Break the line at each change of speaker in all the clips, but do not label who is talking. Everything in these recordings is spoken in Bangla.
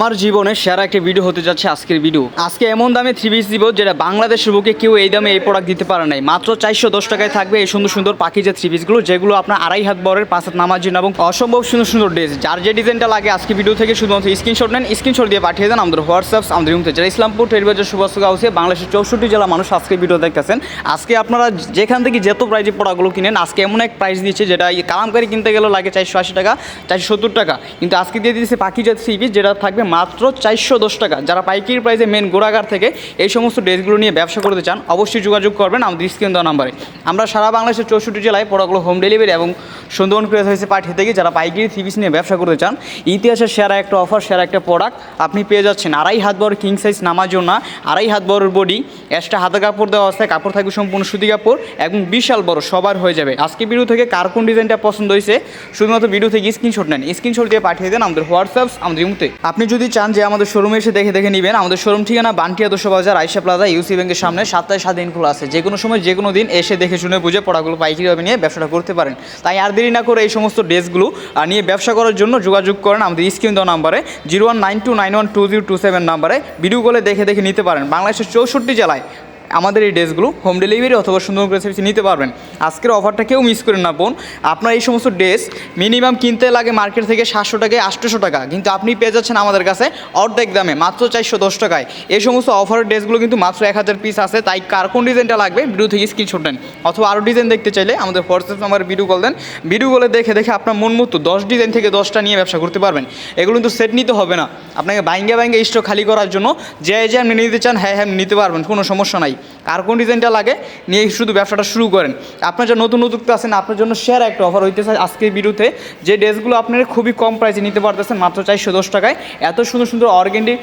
আমার জীবনে সেরা একটা ভিডিও হতে যাচ্ছে আজকের ভিডিও আজকে এমন দামে থ্রি পিস দিব যেটা বাংলাদেশের বুকে কেউ এই দামে এই প্রোডাক্ট দিতে পারে নাই। মাত্র চারশো দশ টাকায় থাকবে এই সুন্দর সুন্দর পাখি যে থ্রি পিসগুলো যেগুলো আপনার আড়াই হাত বরের, পাঁচ হাত নামার জন্য এবং অসম্ভব সুন্দর সুন্দর ড্রেস যার যে ডিজাইনটা লাগে আজকে ভিডিও থেকে শুধুমাত্র স্ক্রিনশট নেন স্ক্রিনশট দিয়ে পাঠিয়ে দেন আমাদের হোয়াটসঅ্যাপ, আমাদের রুমতে যারা ইসলামপুর টেরিবাজার সুভাষ হাউসে বাংলাদেশের চৌষট্টি জেলা মানুষ আজকে ভিডিও দেখতেছেন। আজকে আপনারা যেখান থেকে যত প্রাইজে প্রোডাক্টগুলো কিনেন, আজকে এমন এক প্রাইস দিচ্ছে যেটা কালামকারি কিনতে গেলে লাগে চারশো আশি টাকা, চারশো সত্তর টাকা। কিন্তু আজকে দিয়ে দিচ্ছে পাখি জাত থ্রি পিস যেটা থাকবে মাত্র চারশো দশ টাকা। যারা পাইকারি প্রাইসে মেন গোড়াগার থেকে এই সমস্ত ড্রেসগুলো নিয়ে ব্যবসা করতে চান, অবশ্যই যোগাযোগ করবেন আমাদের স্ক্রিন দেওয়া নাম্বারে। আমরা সারা বাংলাদেশের চৌষট্টি জেলায় প্রোডাক্টগুলো হোম ডেলিভারি এবং সুন্দরবন ক্রেস হয়েছে পাঠিয়ে থেকে। যারা পাইকারি থ্রি নিয়ে ব্যবসা করতে চান ইতিহাসের সেরা একটা অফার সেরা একটা প্রোডাক্ট আপনি পেয়ে যাচ্ছেন। আড়াই হাত বড় কিং সাইজ নামার জন্য আড়াই হাত বড় বডি এক্সট্রা হাতে কাপড় দেওয়া আছে, কাপড় থাকবে সম্পূর্ণ সুতি কাপড় এবং বিশাল বড়, সবার হয়ে যাবে। আজকে ভিডিও থেকে কার কোন ডিজাইনটা পছন্দ হয়েছে, শুধুমাত্র ভিডিও থেকে স্ক্রিনশট নেন। স্ক্রিনশট দিয়ে পাঠিয়ে দেন আমাদের হোয়াটসঅ্যাপ আমাদের ইমুতে আপনি যদি চান যে আমাদের শোরুমে এসে দেখে দেখে নেবেন, আমাদের শোরুম ঠিকানা বান্টিয়া আদর্শ বাজার আইসা প্লাজা ইউসি ব্যাংকের সামনে, সাতটায় সাত দিন খোলা আছে। যে কোনো সময়, যে কোনো দিন এসে দেখে শুনে বুঝে পড়াগুলো পাইকারিভাবে নিয়ে ব্যবসাটা করতে পারেন। তাই আর দেরি না করে এই সমস্ত ড্রেসগুলো নিয়ে ব্যবসা করার জন্য যোগাযোগ করেন আমাদের স্ক্রিন দেওয়া নাম্বারে, zero one nine two nine one two zero two seven নাম্বারে। ভিডিও কলে দেখে দেখে নিতে পারেন। বাংলাদেশের চৌষট্টি জেলায় নয় আমাদের এই ড্রেসগুলো হোম ডেলিভারি অথবা সুন্দর করে সার্ভিসে নিতে পারবেন। আজকের অফারটা কেউ মিস করেন না, বোন। আপনার এই সমস্ত ড্রেস মিনিমাম কিনতে লাগে মার্কেট থেকে সাতশো টাকায় আটশোশো টাকা। কিন্তু আপনি পেয়ে যাচ্ছেন আমাদের কাছে অর্ধেক দামে, মাত্র চারশো দশ টাকায়। এই সমস্ত অফারের ড্রেসগুলো কিন্তু মাত্র এক হাজার পিস আছে। তাই কার কোন ডিজাইনটা লাগবে ভিডিও থেকে স্ক্রিনশট নেন। অথবা আরও ডিজাইন দেখতে চাইলে আমাদের হোয়াটসঅ্যাপ নাম্বার ভিডিও কল দেন। ভিডিও কলে দেখে দেখে আপনার মন মতো দশ ডিজাইন থেকে দশটা নিয়ে ব্যবসা করতে পারবেন। এগুলো কিন্তু সেট নিতে হবে না। আপনাকে বাইঙ্গে বাইঙ্গে স্টক খালি করার জন্য যে যে আপনি নিতে চান হ্যাঁ হ্যাঁ নিতে পারবেন, কোনো সমস্যা নাই। কার কোন ডিজাইনটা লাগে, নিয়ে শুধু ব্যবসাটা শুরু করেন। আপনার যা নতুন উদ্যোক্তা আছেন, আপনার জন্য শেয়ার একটা অফার হইতেছে আজকের বিরুদ্ধে যে ড্রেসগুলো আপনারা খুবই কম প্রাইসে নিতে পারতেছেন, মাত্র চারশো দশ টাকায়। এত সুন্দর সুন্দর অর্গেন্ডি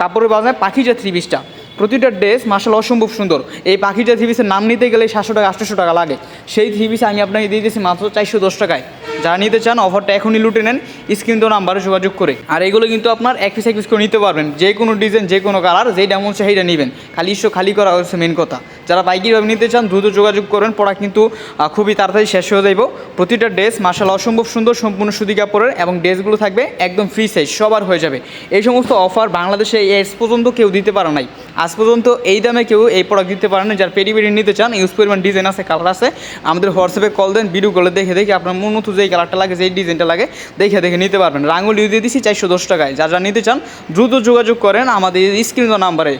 কাপড়ের বাজারে পাখি যে থ্রি পিসটা প্রতিটা ড্রেস মার্শাল অসম্ভব সুন্দর। এই পাখি যে থ্রি পিসের নাম নিতে গেলে সাতশো টাকা, আটশোশো টাকা লাগে। সেই থ্রি আমি আপনাকে দিয়ে দিয়েছি মাত্র চারশো দশ টাকায়। যারা নিতে চান অফারটা এখনই লুটে নেন। স্ক্রিন তো নাম্বারে যোগাযোগ করে। আর এগুলো কিন্তু আপনার এক পিস এক পিস করে নিতে পারবেন। যে কোনো ডিজাইন যে কোনো কালার যেই ডামন সেইটা নেবেন। খালি ইস্যু খালি করা হচ্ছে মেন কথা। যারা পাইকারিভাবে নিতে চান, দ্রুত যোগাযোগ করেন। প্রোডাক্ট কিন্তু খুবই তাড়াতাড়ি শেষ হয়ে যাইব। প্রতিটা ড্রেস মার্শাল অসম্ভব সুন্দর, সম্পূর্ণ সুতি কাপড়ের এবং ড্রেসগুলো থাকবে একদম ফ্রি সাইজ সবার হয়ে যাবে। এই সমস্ত অফার বাংলাদেশে এস পর্যন্ত কেউ দিতে পারে নাই। আজ পর্যন্ত এই দামে কেউ এই প্রোডাক্ট দিতে পারে না যার পেরি পেরি নিতে চান ইউজ পরিমাণ ডিজাইন আছে কালার আছে, আমাদের হোয়াটসঅ্যাপে কল দেন ভিডিও কলে দেখে দেখে আপনার মন মতো যেই কালারটা লাগে, যেই ডিজাইনটা লাগে, দেখে দেখে নিতে পারবেন। রাঙ্গুলি দিয়ে দিচ্ছি চারশো দশ টাকায়। যারা নিতে চান, দ্রুত যোগাযোগ করেন আমাদের স্ক্রিন নাম্বারে।